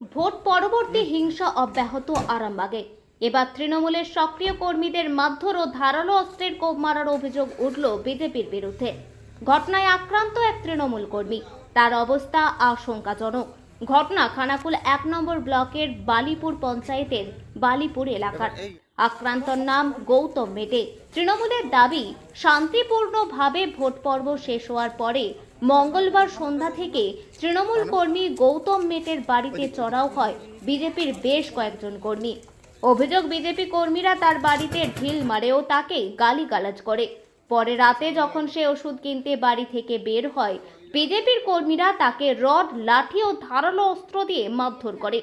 Vote পরবর্তী হিংসা অব্যাহত আরামবাগে। এবার তৃণমূলের সক্রিয় কর্মীদের মারধর ও ধারালো অস্ত্রের কোপ মারার অভিযোগ উঠল বিজেপির বিরুদ্ধে। ঘটনায় আক্রান্ত এক তৃণমূল কর্মী। তার অবস্থা আশঙ্কাজনক। ঘটনা খানাকুল এক নম্বর ব্লকের বালিপুর পঞ্চায়েতের বালিপুর এলাকার। আক্রান্তর নাম গৌতম মেটে। তৃণমূলের দাবি, শান্তিপূর্ণভাবে ভোট পর্ব শেষ হওয়ার পরে মঙ্গলবার সন্ধ্যা থেকে তৃণমূল কর্মী গৌতম মেটের বাড়িতে চড়াও হয়। বিজেপির বেশ কয়েকজন কর্মী। অভিযোগ বিজেপি কর্মীরা তার বাড়িতে ঢিল মারে ও তাকে গালিগালাজ করে। পরে রাতে যখন সে ওষুধ কিনতে বাড়ি থেকে বের হয় বিজেপির কর্মীরা তাকে রড লাঠি ও ধারালো অস্ত্র দিয়ে মারধর করে।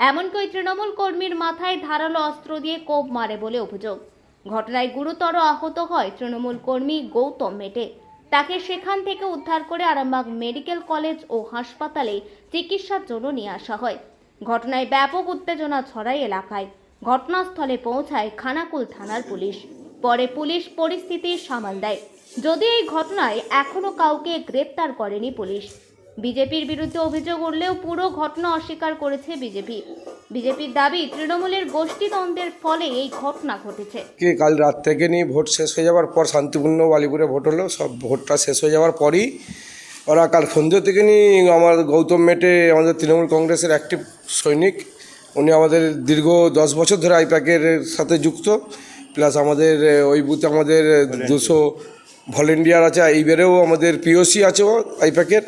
এমনকি ওই তৃণমূল কর্মীর মাথায় ধারালো অস্ত্র দিয়ে কোপ মারে বলে অভিযোগ। ঘটনায় গুরুতর আহত হয় তৃণমূল কর্মী গৌতম মেটে। তাকে সেখান থেকে উদ্ধার করে আরামবাগ মেডিকেল কলেজ ও হাসপাতালে চিকিৎসার জন্য নিয়ে আসা হয়। ঘটনায় ব্যাপক উত্তেজনা ছড়ায় এলাকায়। ঘটনাস্থলে পৌঁছায় খানাকুল থানার পুলিশ। পরে পুলিশ পরিস্থিতি সামাল দেয়। যদি এই ঘটনায় এখনও কাউকে গ্রেপ্তার করেনি পুলিশ। বিজেপির বিরুদ্ধে অভিযোগ উঠলেও পুরো ঘটনা অস্বীকার করেছে বিজেপি। বিজেপির দাবি, তৃণমূলের গোষ্ঠীদ্বন্দ্বের ফলে এই ঘটনা ঘটেছে। কি কাল রাত থেকে নিয়ে ভোট শেষ হয়ে যাওয়ার পর শান্তিপূর্ণ বালিপুরে ভোট হলো, সব ভোটটা শেষ হয়ে যাওয়ার পরই ওরা কাল সন্ধ্যে থেকে নিয়ে আমার গৌতম মেটে আমাদের তৃণমূল কংগ্রেসের অ্যাক্টিভ সৈনিক, উনি আমাদের দীর্ঘ দশ বছর ধরে আইপ্যাকের সাথে যুক্ত প্লাস আমাদের ওই বুথে আমাদের দুশো ভলেন্টিয়ার আছে, এইবারেও আমাদের পিওসি আছে ও আইপ্যাকের।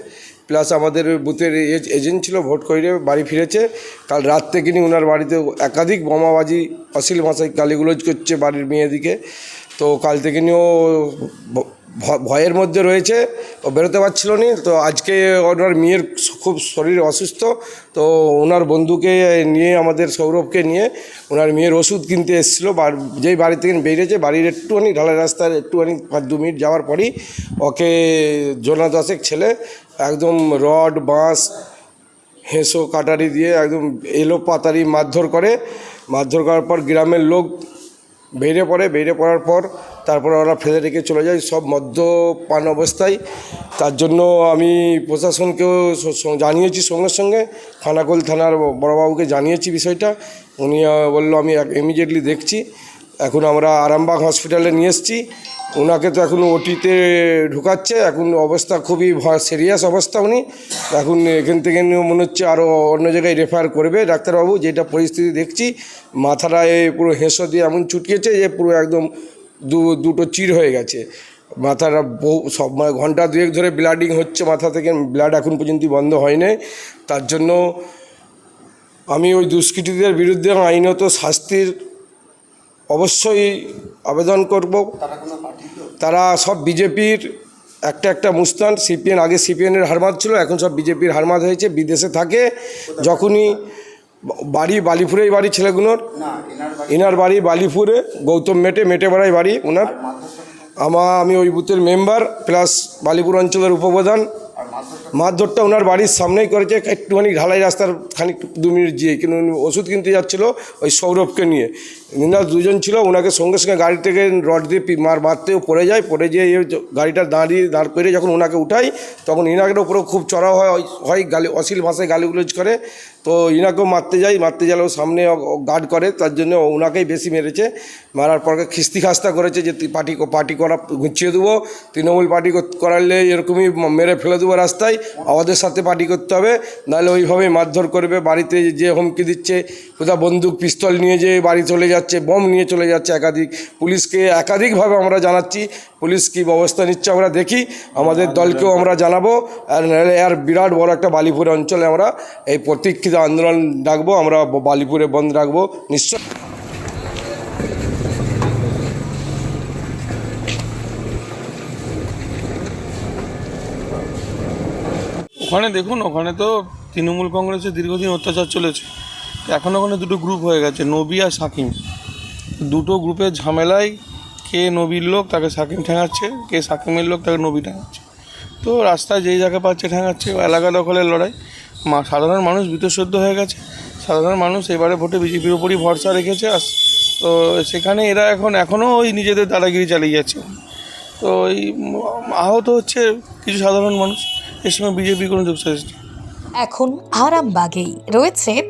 প্লাস আমাদের বুথের এজ- এজেন্ট ছিল, ভোট করে বাড়ি ফিরেছে। কাল রাত থেকে ওনার বাড়িতে একাধিক বোমাবাজি, অশ্লীল ভাষায় গালিগুলোজ করছে বাড়ির মেয়েদিকে। তো কাল থেকে নিয়েও ভয়ের মধ্যে রয়েছে ও বেরোতে পারছিল না। তো আজকে ওনার মেয়ের খুব শরীর অসুস্থ, তো ওনার বন্ধুকে নিয়ে, আমাদের সৌরভকে নিয়ে ওনার মেয়ের ওষুধ কিনতে এসেছিল। যেই বাড়ি থেকে বেরিয়েছে, বাড়ির একটুখানি, ঢালাই রাস্তার একটুখানি পাঁচ, দু মিনিট যাওয়ার পরই ওকে জোনা দশেক ছেলে একদম রড, বাঁশ, হেঁসো, কাটারি দিয়ে একদম এলো পাতারি মারধর করে। মারধর করার পর গ্রামের লোক বেরিয়ে পড়ে, বেরিয়ে পড়ার পর তারপর ওরা ফেলে রেখে চলে যায় সব মদ্যপান অবস্থায়। তার জন্য আমি প্রশাসনকেও জানিয়েছি সঙ্গে সঙ্গে, খানাকুল থানার বড়বাবুকে জানিয়েছি বিষয়টা। উনি বলল, আমি ইমিডিয়েটলি দেখছি। এখন আমরা আরামবাগ হসপিটালে নিয়ে এসেছি। ওনাকে তো এখন ওটিতে ঢুকাচ্ছে। এখন অবস্থা খুবই সিরিয়াস অবস্থা উনি। এখন এখান থেকে মনে হচ্ছে আরও অন্য জায়গায় রেফার করবে ডাক্তারবাবু। যেটা পরিস্থিতি দেখছি মাথাটা এ পুরো হেঁসো দিয়ে এমন চুটকেছে যে পুরো একদম দুটো চির হয়ে গেছে। মাথাটা বহু সব মানে ঘণ্টা দুয়েক ধরে ব্লাডিং হচ্ছে মাথা থেকে ব্লাড এখন পর্যন্ত বন্ধ হয়নি তার জন্য আমি ওই দুষ্কৃতীদের বিরুদ্ধে আইনত শাস্তির অবশ্যই আবেদন করব। তারা সব বিজেপির একটা একটা মুস্তান সিপিএন আগে সিপিএনের হারমাত ছিল এখন সব বিজেপির হারমাত হয়েছে বিদেশে থাকে। যখনই বাড়ি বালিপুরেই বাড়ি ছেলেগুলোর? ইনার বাড়ি। বালিপুরে গৌতম মেটে মেটে বাড়াই বাড়ি ওনার। আমা আমি ওই বুথের মেম্বার প্লাস বালিপুর অঞ্চলের উপপ্রধান। মারধরটা ওনার বাড়ির সামনেই করেছে একটুখানি ঢালাই রাস্তার খানিক দু মিনিট যেয়ে কিন্তু ওষুধ কিনতে যাচ্ছিল ওই সৌরভকে নিয়ে। ইনার দুজন ছিল, ওনাকে সঙ্গে সঙ্গে গাড়ি থেকে রড দিয়ে মার মারতেও পড়ে যায়, পড়ে যেয়ে গাড়িটা দাঁড়িয়ে, দাঁড় করে যখন ওনাকে উঠাই, তখন ইনাকের উপরেও খুব চড়া হয় হয় গালি, অশ্লীল ভাষায় গালিগুলোজ করে। তো ইনাকেও মারতে যাই, মারতে গেলেও সামনে গার্ড করে, তার জন্য ওনাকেই বেশি মেরেছে। মারার পর খিস্তি খাস্তা করেছে যে পার্টি পার্টি করা, গুছিয়ে দেবো, তৃণমূল পার্টি কর- করালে এরকমই মেরে ফেলে দেবো রাস্তায়, আমাদের সাথে পার্টি করতে হবে, নাহলে ওইভাবেই মারধর করবে, বাড়িতে যে হুমকি দিচ্ছে, কোথাও বন্দুক, পিস্তল নিয়ে যে বাড়ি চলে যাচ্ছে। বম নিয়ে চলে যাচ্ছে একাধিক। পুলিশকে একাধিকভাবে আমরা জানাচ্ছি। পুলিশ কী ব্যবস্থা নিচ্ছে আমরা দেখি। আমাদের দলকেও আমরা জানাব। আর নাহলে আর বিরাট বড় একটা বালিপুর অঞ্চলে আমরা এই প্রতীক্ষিত আন্দোলন ডাকবো। আমরা বালিপুরে বন্ধ রাখব। নিশ্চয় ওখানে দেখুন, ওখানে তো তৃণমূল কংগ্রেসের দীর্ঘদিন অত্যাচার চলেছে। এখন ওখানে দুটো গ্রুপ হয়ে গেছে, নবী আর সাকিম দুটো গ্রুপের ঝামেলায় কে নবীর লোক, তাকে সাকিম ঠেঙাচ্ছে, কে সাকিমের লোক, তাকে নবী ঠেঙাচ্ছে। তো রাস্তায় যেই জায়গা পাচ্ছে ঠেঙাচ্ছে এলাকা দখলের লড়াই। মা, সাধারণ মানুষ বিতঃসদ্য হয়ে গেছে। সাধারণ মানুষ এবারে ভোটে বিজেপির উপরই ভরসা রেখেছে, আস তো সেখানে এরা এখন, এখনও ওই নিজেদের দাদাগিরি চালিয়ে যাচ্ছে। তো এই আহত হচ্ছে কিছু সাধারণ মানুষ। এর সঙ্গে বিজেপি কোনো যোগ এখন আরামবাগেই রয়েছে